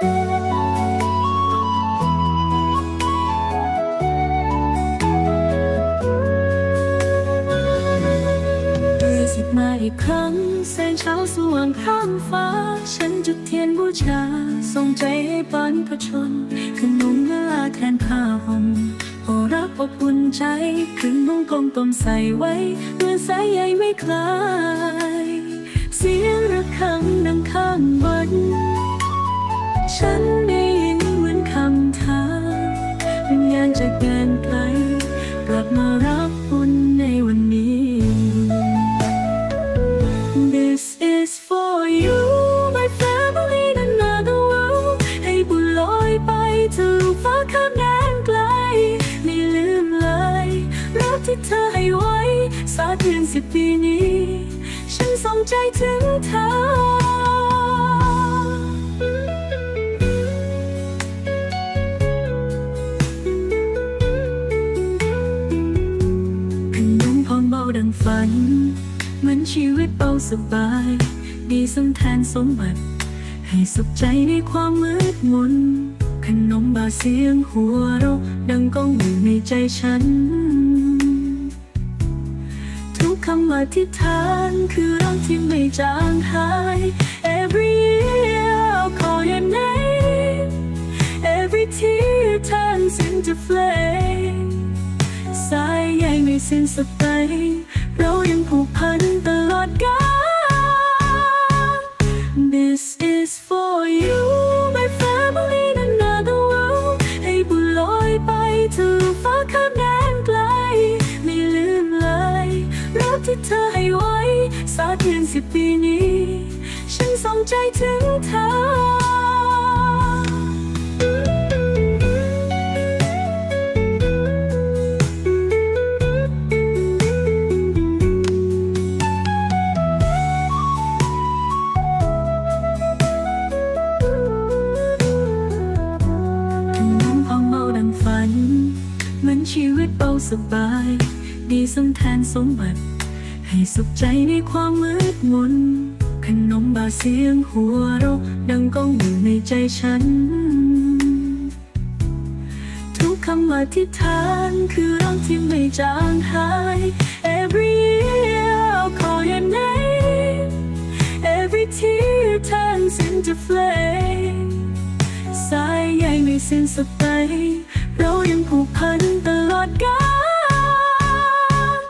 รือสิบมาอีกครั้งแสงเช้าสว่างข้ามฟ้า ฉันจุดเทียนบูชาส่งใจให้บรรพชนขนมเวลาแทนผ้าห่มโอรักอบอุ่นใจคืนนุ่งกลมกลมใส่ไว้เมื่อสายใยไม่คลาย เสียงระฆังดังข้างบน ฉันได้ยินเหมือนคำถามวิญญาณจากแดนไกล กลับมารับบุญในวันนี้ This is for you my family in another world ให้บุญลอยไปทะลุฟ้าข้ามแดนไกล ไม่ลืมเลยรักที่เธอให้ไว้ สาเทือนสิบปีนี้ ฉันส่งใจถึงเธอ ดังฝัน เหมือนชีวิตเบาสบาย ดีสมแทนสมบัติ ให้สุขใจในความมืดมน ขนมบาเสียงหัวเราะดังก้องอยู่ในใจฉัน ทุกคำอธิษฐานคือรักที่ไม่จางหาย Every year I'll call your name Every tear turns into flame สิ้นสุดไป เรายังผูกพันตลอดกาล This is for you my family in another world ให้บุญลอยไปทะลุฟ้าข้ามแดนไกล ไม่ลืมเลยรักที่เธอให้ไว้ สาเทียนสิบปีนี้ ฉันส่งใจถึงเธอ ชีวิตเบาสบาย ดีสมแทนสมบัติ ให้สุขใจในความมืดมน ขนมบาเสียงหัวเราะดังก้องอยู่ในใจฉัน ทุกคำอธิษฐานคือรักที่ไม่จางหาย Every year I'll call your name Every tear turns into flame สายใยไม่สิ้นสุดไป เรายังผูกพันตลอดกาล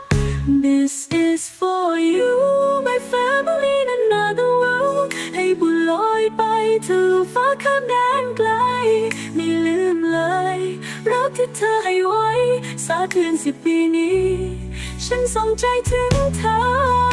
This is for you my family in another world ให้บุญลอยไปทะลุฟ้าข้ามแดนไกล ไม่ลืมเลย รักที่เธอให้ไว้ สาเทือนสิบปีนี้ ฉันส่งใจถึงเธอ